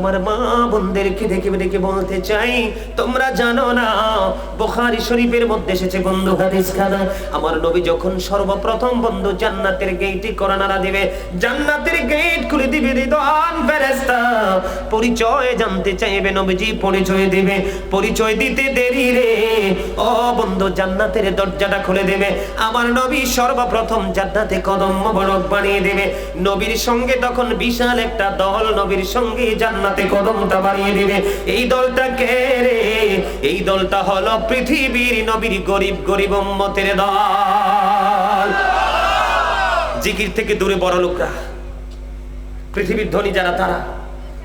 আমার মা বোনদেরকে দেখে দেখে বলতে চাই, তোমরা জানো না, বুখারী শরীফের মধ্যে এসেছে বন্ধু হাদিস খানা। আমার নবী যখন সর্বপ্রথম বন্ধু জান্নাতের গেটই করানারা দিবে, জান্নাতের গেট খুলে দিবে রিদওয়ান ফেরেশতা। পরিচয় জানতে চাইবে নবীজি, পরিচয় দিবে। পরিচয় দিতে দেরি রে। ও বন্ধু, জান্নাতের দরজাটা খুলে দেবে। আমার নবী সর্বপ্রথম জান্নাতে কদম মোবারক বানিয়ে দেবে। নবীর সঙ্গে তখন বিশাল একটা দল, নবীর সঙ্গে জান্নাতে কদমটা বানিয়ে দিবে। এই দলটা কে রে? এই দলটা হলো পৃথিবীর নবীর গরিব গরিব উম্মতের দল। জিকির থেকে দূরে বড় লোকরা। পৃথিবীর ধনী যারা, তারা।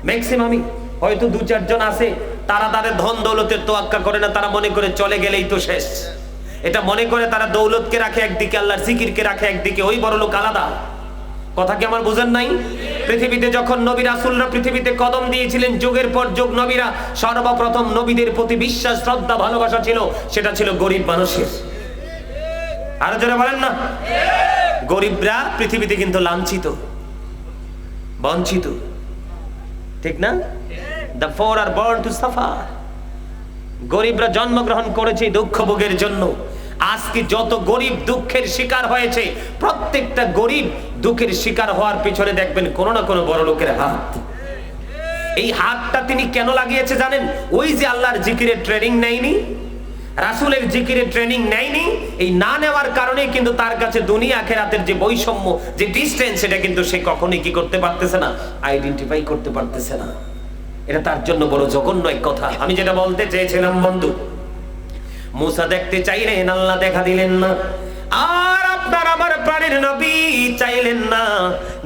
ম্যাক্সিমামই হয়তো দু চারজন আছে, তারা তাদের ধন দৌলতের তোয়াক্কা করে না, তারা মনে করে চলে গেলেই তো শেষ। এটা মনে করে তারা দৌলতকে রাখে একদিকে, আল্লাহর জিকিরকে রাখে একদিকে, ওই বড় লোক আলাদা। কথা কি আমার বুঝেন নাই? পৃথিবীতে যখন নবী রাসূলরা পৃথিবীতে কদম দিয়েছিলেন, যুগের পর যুগ নবীরা, সর্বপ্রথম নবীদের প্রতি বিশ্বাস, শ্রদ্ধা, ভালোবাসা ছিল, সেটা ছিল গরিব মানুষের। আরও যারা বলেন না। গরিবরা পৃথিবীতে কিন্তু লাঞ্ছিত, বঞ্চিত। ঠিক না? The poor are born to suffer গরিবরা জন্মগ্রহণ করেছে দুঃখ ভোগের জন্য। আজকে যত গরিব দুঃখের শিকার হয়েছে, প্রত্যেকটা গরিব দুঃখের শিকার হওয়ার পিছনে দেখবেন কোনো না কোনো বড় লোকের হাত। এই হাতটা তিনি কেন লাগিয়েছে জানেন? ওই যে আল্লাহর জিকিরের ট্রেনিং নেয়নি, রাসূলের জিকিরের ট্রেনিং নেয়নি, এই না নেওয়ার কারণে কিন্তু তার কাছে দুনিয়া আখেরাতের যে বৈষম্য, যে ডিস্টেন্স সেটা কিন্তু সে কখনোই কি করতে পারতেছে না আইডেন্টিফাই করতে পারতেছে না। এটা তার জন্য বড় জঘন্য এক কথা। আমি যেটা বলতে চেয়েছিলাম, বন্ধু মুসা দেখতে চাইলেন আল্লাহ দেখা দিলেন না আর আপনার আমার প্রাণের নবী চাইলেন না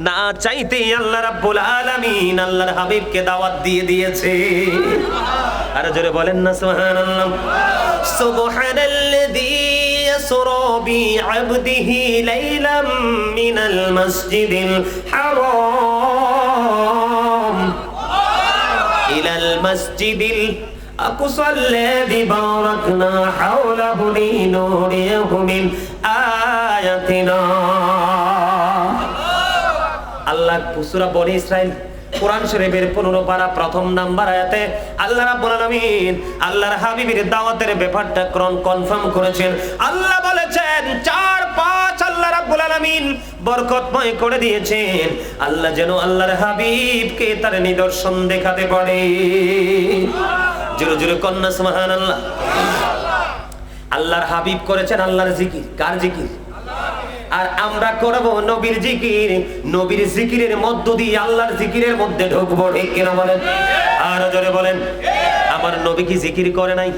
না চাইতে আল্লাহ রাব্বুল আলামিন আল্লাহর হাবিবকে দাওয়াত দিয়ে দিয়েছে আর জোরে বলেন না সুবহানাল্লাহ সুবহানাল্লাযী يسرى بعبده ليلا من المسجد الحرام إلى المسجد الأقصى الذي باركنا حوله لنريه من آياتنا আল্লাহ সুরা বনি ইসরাইল কোরআন শরীফের পনেরো পারা প্রথম নাম্বার আয়াতে আল্লাহ রাব্বুল আলামিন আল্লাহর হাবিবের দাওয়াতের ব্যাপারটা ক্রন কনফার্ম করেছেন আল্লাহ বলেছেন চার পাঁচ আল্লাহ রাব্বুল আলামিন বরকতময় করে দিয়েছেন আল্লাহ যেন আল্লাহর হাবিবকে তার নিদর্শন দেখাতে পারে জোরে জোরে কন্যা, সুবহানাল্লাহ। আল্লাহর হাবিব করেছেন আল্লাহর জিকির। কার জিকির? আর আমরা করব নবীর জিকির। নবীর জিকিরের মধ্য দিয়ে আল্লাহর জিকিরের মধ্যে ঢুকবো, ঠিক কিনা বলেন? আর জোরে বলেন। আমার নবী কি জিকির করে নাই?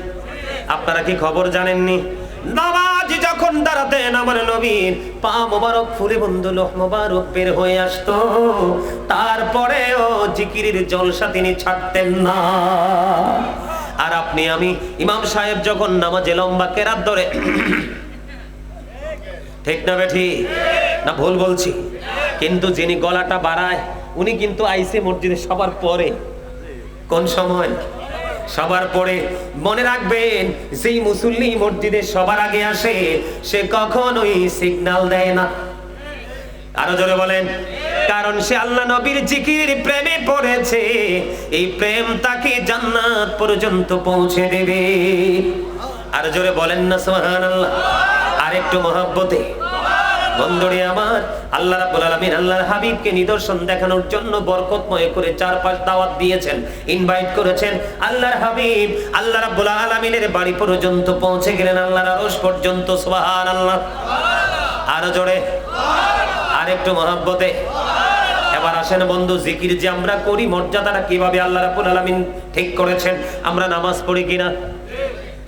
আপনারা কি খবর জানেননি? নামাজ যখন দাঁড়াতেন আমার নবীর পা মোবারক, ফুলে বন্ধু লোহ মোবারক বের হয়ে আসতো। তারপরেও জিকিরের জলসা তিনি ছাড়তেন না। আর আপনি, আমি, ইমাম সাহেব যখন নামাজে লম্বা কেরাত ধরে, ঠিক না বেঠি? না ভুল বলছি। কিন্তু যিনি গলাটা বাড়ায়, উনি কিন্তু আইসে মসজিদে সবার পরে। কোন সময়? সবার পরে। মনে রাখবেন সেই মুসল্লি মসজিদে সবার আগে আসে, সে কখনোই সিগন্যাল দেয় না। আরও জোরে বলেন। কারণ সে আল্লাহ নবীর জিকির প্রেমে পড়েছে। এই প্রেম তাকে জান্নাত পর্যন্ত পৌঁছে দেবে। আর জোরে বলেন না, সুবহানাল্লাহ। আরেকটু মহাব্বতে। বন্ধুরে আমার, আল্লাহ রাব্বুল আলামিন আল্লাহর হাবিবকে নিদর্শন দেখানোর জন্য বরকতময় করে চার পাঁচ দাওয়াত দিয়েছেন ইনভাইট করেছেন। আল্লাহর হাবিব, আল্লাহ রাব্বুল আলামিনের বাড়ি পর্যন্ত পৌঁছে গেলেন আল্লাহর আরশ পর্যন্ত, সুবহানাল্লাহ। আরও জোরে। আরেকটু মহাব্বতে। এবার আসেন, বন্ধু, জিকির যে আমরা করি, মর্যাদাটা কীভাবে আল্লাহ রাবুল আলামিন ঠিক করেছেন? আমরা নামাজ পড়ি কিনা?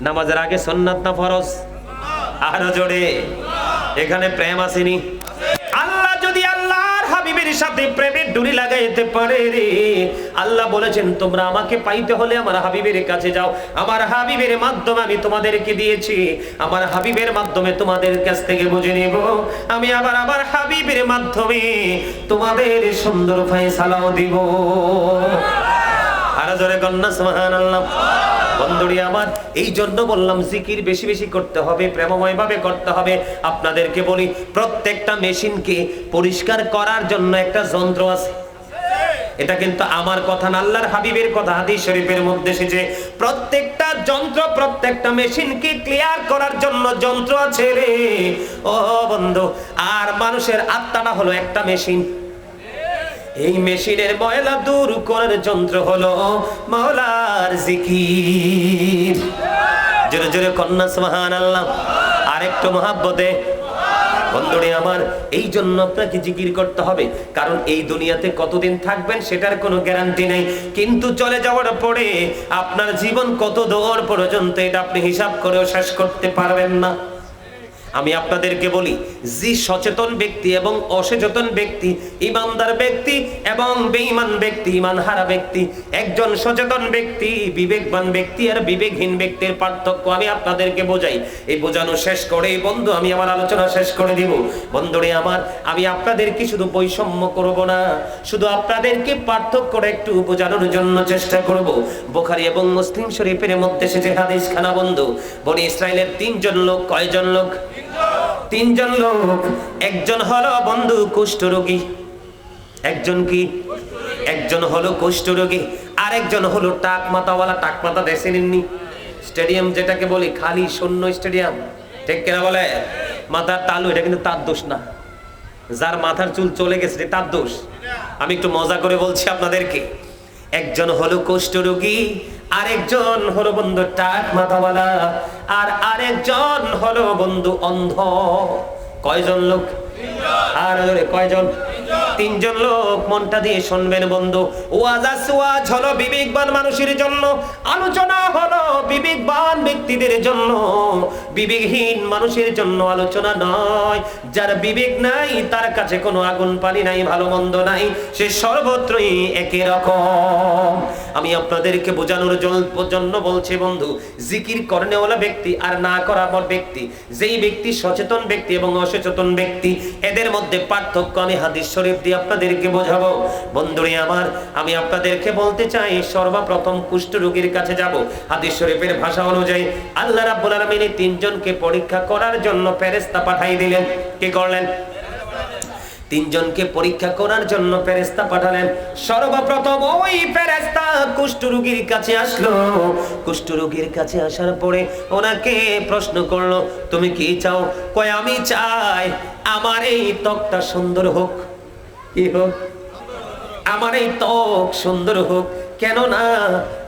নামাজের আগে সন্ন্যাত না ফরজ? আরও জোরে। এখানে প্রেম আসেনি আল্লাহ যদি আল্লাহর হাবিবের সাথে প্রেমের ডুরি লাগাইতে পারে রে। আল্লাহ বলেছেন, তোমরা আমাকে পাইতে হলে আমার হাবিবের কাছে যাও। আমার হাবিবের মাধ্যমে আমি তোমাদেরকে দিয়েছি। আমার হাবিবের মাধ্যমে তোমাদের কাছ থেকে বুঝে নেব। আমি আবার আমার হাবিবের মাধ্যমে তোমাদের সুন্দর ফাইসালাও দিব। আরও জোরে কন্যা, সুবহানাল্লাহ। বন্ধুরি আমার। এই জন্য বললাম, জিকির বেশি বেশি করতে হবে প্রেমময় ভাবে করতে হবে। আপনাদেরকে বলি, প্রত্যেকটা মেশিনকে পরিষ্কার করার জন্য একটা যন্ত্র আছে। এটা কিন্তু আমার কথা না, আল্লাহর হাবিবের কথা, হাদিস শরীফের মধ্যে এসেছে। প্রত্যেকটা যন্ত্র, প্রত্যেকটা মেশিনকে ক্লিয়ার করার জন্য যন্ত্র আছে রে। ও বন্ধু, আর মানুষের আত্মাটা হলো একটা মেশিন। এই মেশিনের ময়লা দূর করার যন্ত্র হলো মাওলার জিকির। জোরে জোরে কন্যা সুবহান আল্লাহ আরেকটু মহাব্বতে। বন্ধুরে আমার, এই জন্য আপনাকে জিকির করতে হবে, কারণ এই দুনিয়াতে কতদিন থাকবেন সেটার কোনো গ্যারান্টি নেই। কিন্তু চলে যাওয়ার পরে আপনার জীবন কত দূর পর্যন্ত এটা আপনি হিসাব করেও শেষ করতে পারবেন না। আমি আপনাদেরকে বলি, যে সচেতন ব্যক্তি এবং অসচেতন ব্যক্তি, ইমানদার ব্যক্তি এবং বেঈমান ব্যক্তি ইমান হারা ব্যক্তি, একজন সচেতন ব্যক্তি, বিবেকবান ব্যক্তি আর বিবেকহীন ব্যক্তির পার্থক্য আমি আপনাদেরকে বোঝাই। এই বোঝানো শেষ করে, এই বন্ধু, আমি আমার আলোচনা শেষ করে দিব। বন্ধুরে আমার, আমি আপনাদেরকে শুধু বৈষম্য করব না, শুধু আপনাদেরকে পার্থক্যটা একটু বোঝানোর জন্য চেষ্টা করব। বোখারি এবং মুসলিম শরীফের মধ্যে সে হাদিস খানা বন্ধু। বনি ইসরায়েলের তিনজন লোক, কয়জন লোক? তিনজন লোক, একজন হলো বন্ধু কুষ্ঠরোগী। একজন কি? একজন হলো কুষ্ঠরোগী। আর একজন হলো টাক মাথাওয়ালা টাক মাথা দেখেননি? স্টেডিয়াম যেটাকে বলি, খালি শূন্য স্টেডিয়াম। ঠিক কেনা বলে? মাথার তালু, এটা কিন্তু তার দোষ না। যার মাথার চুল চলে গেছে তার দোষ। আমি একটু মজা করে বলছি আপনাদেরকে। একজন হলো কুষ্ঠরোগী আরেকজন হলো বন্ধু টাক মাথাওয়ালা, আর আরেকজন হলো বন্ধু অন্ধ। কয়জন লোক? আর কয়জন? তিনজন লোক, মনটা দিয়ে শুনবেন বন্ধু। ওয়াজ ওয়াজ হলো বিবেকবান মানুষের জন্য। আলোচনা হলো বিবেকবান ব্যক্তিদের জন্য। বিবেকহীন মানুষের জন্য আলোচনা নয়। যার বিবেক নাই, তার কাছে কোনো আগুন পানি নাই, ভালো মন্দ নাই। সে সর্বত্রই একই রকম। আমি আপনাদেরকে বোঝানোর জন্য বলছি, বন্ধু, জিকির করনেওয়ালা ব্যক্তি আর না করা ব্যক্তি। যেই ব্যক্তি সচেতন ব্যক্তি এবং অসচেতন ব্যক্তি, এদের মধ্যে পার্থক্য আমি হাদিস শরীফ দিয়ে আপনাদেরকে বোঝাবো। বন্ধুরে আমার, আমি আপনাদেরকে বলতে চাই, সর্বপ্রথম কুষ্ঠ রোগীর কাছে যাব। হাদিস শরীফের ভাষা অনুযায়ী আল্লাহ রাব্বুল আলামিন তিনজনকে পরীক্ষা করার জন্য ফেরেশতা পাঠাই দিলেন। কি করলেন? তিনজনকে পরীক্ষা করার জন্য ফেরেস্তা পাঠালেন। সর্বপ্রথম ওই ফেরেস্তা কুষ্ঠরোগীর কাছে আসলো। কুষ্ঠরোগীর কাছে আসার পরে ওনাকে প্রশ্ন করল, তুমি কি চাও? কয়, আমি চাই, আমার এই ত্বকটা সুন্দর হোক। কি হোক? আমার এই ত্বক সুন্দর হোক। কেন না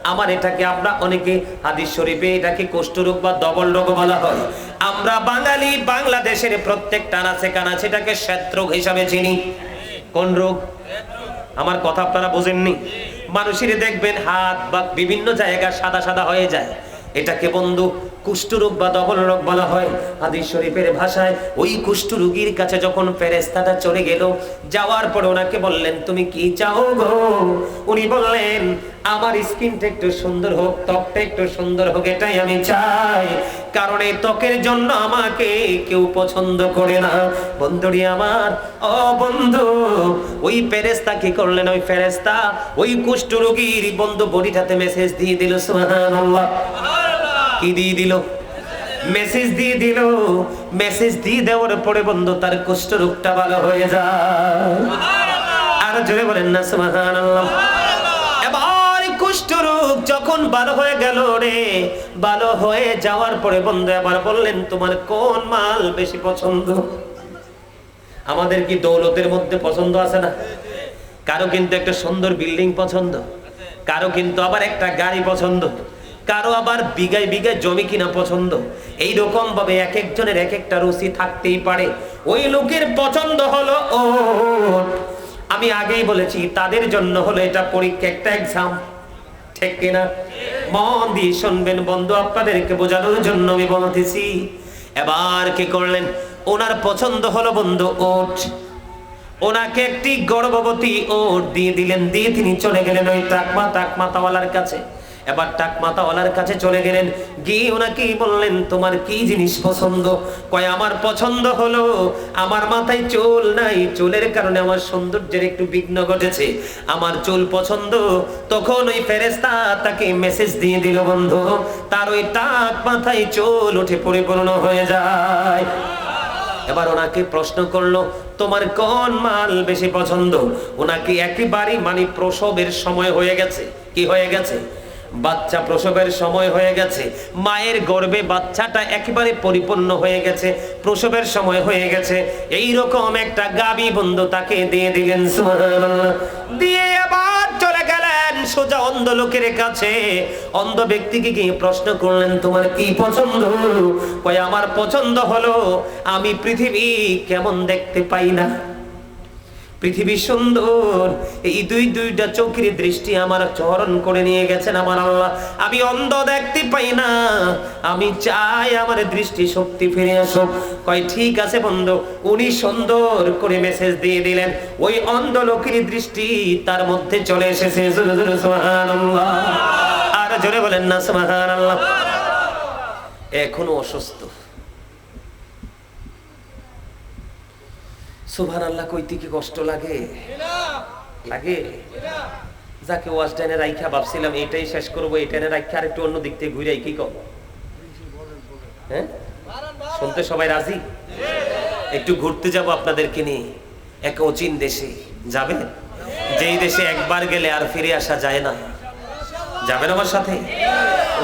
আমার এটাকে আমরা অনেকে হাদিস শরীফে এটাকে কুষ্ঠরোগ বা ডবল রোগ বলা হয়। আমরা বাঙালি, বাংলাদেশের প্রত্যেকটা আনাচে কানাচে এটাকে শ্বেতরোগ হিসাবে চিনি। কোন রোগ? আমার কথা আপনারা বোঝেননি। মানুষের দেখবেন হাত, বা বিভিন্ন জায়গা সাদা সাদা হয়ে যায়। এটাকে বন্ধু কুষ্ঠরোগ বা ডবল রোগ বলা হয়। হাদিস শরীফের ভাষায় ওই কুষ্ঠ কুষ্ঠরোগীর কাছে যখন ফেরেস্তাটা চলে গেল, যাওয়ার পর ওনাকে বললেন, তুমি কি চাও গো? উনি বললেন আমার স্কিনটা একটু সুন্দর হোক, ত্বকটা একটু সুন্দর হোক, এটাই আমি চাই। কারণ এই ত্বকের জন্য আমাকে কেউ পছন্দ করে না। বন্ধুরি আমার, ও বন্ধু, ওই ফেরেস্তা কি করলেন? ওই ফেরেস্তা ওই কুষ্ঠরোগীর বন্ধু বডিটাতে মেসেজ দিয়ে দিল, সুবহানাল্লাহ। কি দিয়ে দিল? মেসেজ দিয়ে দিল। মেসেজ দিয়ে দেওয়ার পরে বন্ধু, তার কুষ্ঠ রোগটা ভালো হয়ে যায়। আর জোরে বলেন না, সুবহানাল্লাহ। এবার কুষ্ঠ রোগ যখন ভালো হয়ে গেল রে ভালো হয়ে যাওয়ার পরে বন্ধু আবার বললেন, তোমার কোন মাল বেশি পছন্দ? আমাদের কি দৌলতের মধ্যে পছন্দ আছে না? কারও কিন্তু একটা সুন্দর বিল্ডিং পছন্দ, কারও কিন্তু আবার একটা গাড়ি পছন্দ, কারও আবার বিঘায় বিঘায় জমি কিনা পছন্দ। এই রকম ভাবে এক একজনের এক একটা রুচি থাকতেই পারে। ওই লোকের পছন্দ হলো ও আমি আগেই বলেছি, তাদের জন্য হলো এটা পরীক্ষা, একটা এক্সাম ঠিক কিনা? মন দিয়ে শুনবেন বন্ধু, আপনাদেরকে বোঝানোর জন্য আমি বলতেছি, এবার কি করলেন? ওনার পছন্দ হলো বন্ধু, ওট। ওনাকে একটি গর্ভবতী ওট দিয়ে দিলেন, দিয়ে তিনি চলে গেলেন ওই টাকমা তাওয়ালার কাছে। এবার টাক টাকমাতাওয়ালার কাছে চলে গেলেন। গিয়ে ওনাকে বললেন, তোমার কি জিনিস পছন্দ? কয়, আমার পছন্দ হলো, আমার মাথায় চুল নাই, চুলের কারণে আমার সৌন্দর্যের একটু বিঘ্ন ঘটেছে। আমার চুল পছন্দ। তখন ওই ফেরেস্তা তাকে মেসেজ দিয়ে দিল, বন্ধু, তার ওই টাক মাথায় চুল উঠে পরিপূর্ণ হয়ে যায়। এবার ওনাকে প্রশ্ন করল, তোমার কোন মাল বেশি পছন্দ? ওনাকে একেবারেই মানে প্রসবের সময় হয়ে গেছে। কি হয়ে গেছে? বাচ্চা প্রসবের সময় হয়ে গেছে। মায়ের গর্ভে বাচ্চাটা একেবারে পরিপূর্ণ হয়ে গেছে, প্রসবের সময় হয়ে গেছে। এই রকম একটা গাবি বন্ধু তাকে দিয়ে দিলেন দিয়ে আবার চলে গেলেন সোজা অন্ধ লোকের কাছে। অন্ধ ব্যক্তিকে গিয়ে প্রশ্ন করলেন, তোমার কি পছন্দ? কয়, আমার পছন্দ হলো, আমি পৃথিবী কেমন দেখতে পাই না? পৃথিবী সুন্দর। এই দুই দুইটা চোখের দৃষ্টি আমার চরণ করে নিয়ে গেছেন আমার আল্লাহ। আমি অন্ধ দেখতে পাই না। আমি চাই আমার দৃষ্টি শক্তি ফিরে আসুক। কয়, ঠিক আছে বন্ধু। উনি সুন্দর করে মেসেজ দিয়ে দিলেন। ওই অন্ধ লোকের দৃষ্টি তার মধ্যে চলে এসেছে। আর জোরে বলেন না, সুবহানাল্লাহ। এখনও অসুস্থ। সুভান আল্লাহ কইতে কি কষ্ট লাগে? লাগে? যাকে ওয়াশ টাইনে রাইখা ভাবছিলাম এটাই শেষ করব, এই টাইনে রাইখা আর একটু অন্য দিক থেকে ঘুরে কি কম হ্যাঁ? শুনতে সবাই রাজি? একটু ঘুরতে যাব আপনাদেরকে নিয়ে। এক অচিন দেশে। যাবেন? যেই দেশে একবার গেলে আর ফিরে আসা যায় না। যাবেন আমার সাথে?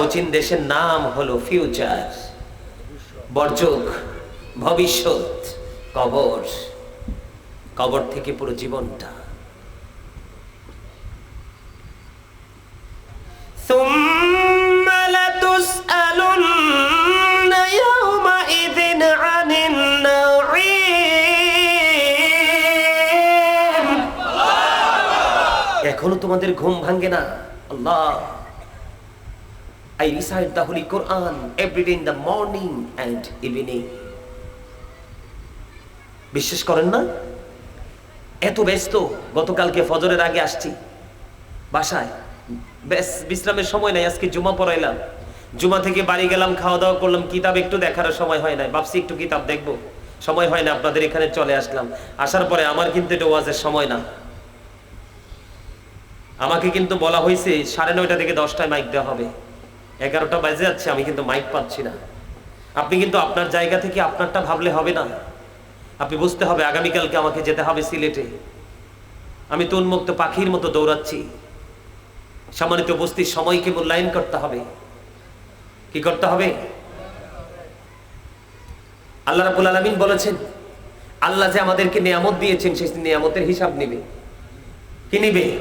অচিন দেশের নাম হলো ফিউচার। বর্জক, ভবিষ্যৎ, কবর। কবর থেকে পুরো জীবনটা। এখনও তোমাদের ঘুম ভাঙ্গে না, আল্লাহ। I recite the holy Quran everyday the morning and evening বিশ্বাস করেন না? এত ব্যস্ত, গতকালকে ফজরের আগে আসছি। বাসায়। ব্যাস, বিশ্রামের সময় নাই, আজকে জুমা পড়াইলাম। জুমা থেকে বাড়ি গেলাম খাওয়া দাওয়া করলাম, কিতাব একটু দেখার সময় হয় না ভাবছি একটু কিতাব দেখব। সময় হয় না, আপনাদের এখানে চলে আসলাম। আসার পরে আমার কিন্তু এটা ওয়াজের সময় না। আমাকে কিন্তু বলা হয়েছে, সাড়ে নয়টা থেকে দশটায় মাইক দেওয়া হবে। এগারোটা বাজে যাচ্ছে, আমি কিন্তু মাইক পাচ্ছি না। আপনি কিন্তু আপনার জায়গা থেকে আপনারটা ভাবলে হবে না। আপনি বুঝতে হবে আগামীকালকে আমাকে যেতে হবে সিলেটে। আমি তো উন্মুক্ত পাখির মতো দৌড়াচ্ছি। সম্মানিত বস্তির সময়কে মূল্যায়ন করতে হবে। কি করতে হবে? আল্লাহ রাবুল আলমিন বলেছেন, আল্লাহ যে আমাদেরকে নিয়ামত দিয়েছেন, সেই নিয়ামতের হিসাব নিবে। কি নিবে?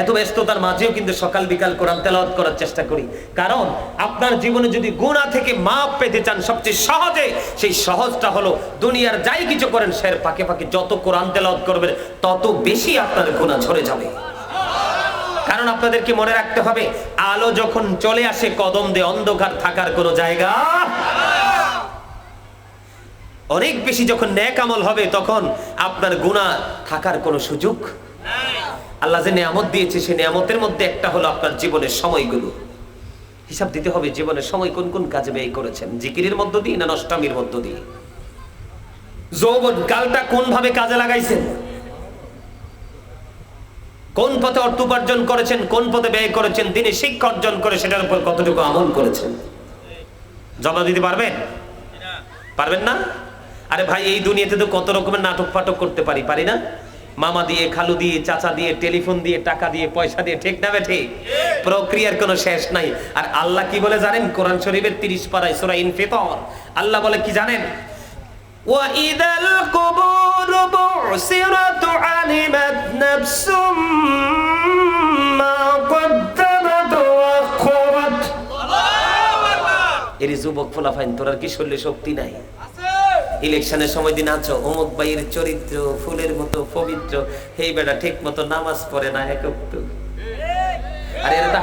এত ব্যস্ততার মাঝেও কিন্তু সকাল বিকাল কোরআন তেলাওয়াত করার চেষ্টা করি। কারণ আপনার জীবনে যদি গুণা থেকে মাপ পেতে চান, সবচেয়ে সহজে সেই সহজটা হলো দুনিয়ার যাই কিছু করেন, সের পাকে পাকে যত কোরআন তেলাওয়াত করবেন, তত বেশি আপনার গুণা ঝরে যাবে। কারণ আপনাদেরকে মনে রাখতে হবে, আলো যখন চলে আসে, কদম দিয়ে অন্ধকার থাকার কোনো জায়গা অনেক বেশি যখন ন্যাক আমল হবে, তখন আপনার গুণা থাকার কোনো সুযোগ আল্লাহ যে নিয়ামত দিয়েছে, সেই নিয়ামতের মধ্যে একটা হলো আপনার জীবনের সময়গুলো। হিসাব দিতে হবে জীবনের সময় কোন কোন কাজে ব্যয় করেছেন? জিকিরের মধ্য দিয়ে না নষ্টামির মধ্য দিয়ে? যৌবন কালটা কোন ভাবে কাজে লাগাইছেন? কোন পথে অর্থ উপার্জন করেছেন, কোন পথে ব্যয় করেছেন তিনি শিক্ষা অর্জন করে সেটার উপর কতটুকু আমল করেছেন? জমা দিতে পারবেন? পারবেন না? আরে ভাই, এই দুনিয়াতে তো কত রকমের নাটক ফাটক করতে পারি পারি না? মামা দিয়ে খালু দিয়ে চাচা দিয়ে টেলিফোন দিয়ে টাকা দিয়ে পয়সা দিয়ে ঠিক না বেঠে প্রক্রিয়ার কোনো শেষ নাই আর আল্লাহ কি বলে জানেন কোরআন শরীফের তিরিশ পাড়ায় সোরা ইনফিতর আল্লাহ বলে কি জানেন وإذا القبور بعثرت علمت نفس ما قدمت وأخرت এর যুবক ফলাফাইন তোর আর কি শরীরে শক্তি নাই ইলেকশনের সময় দিন আছো, অমুক ভাইয়ের চরিত্র, ফুলের মতো পবিত্র এই বেটা ঠিক মতো নামাজ পড়ে না, এক আর তো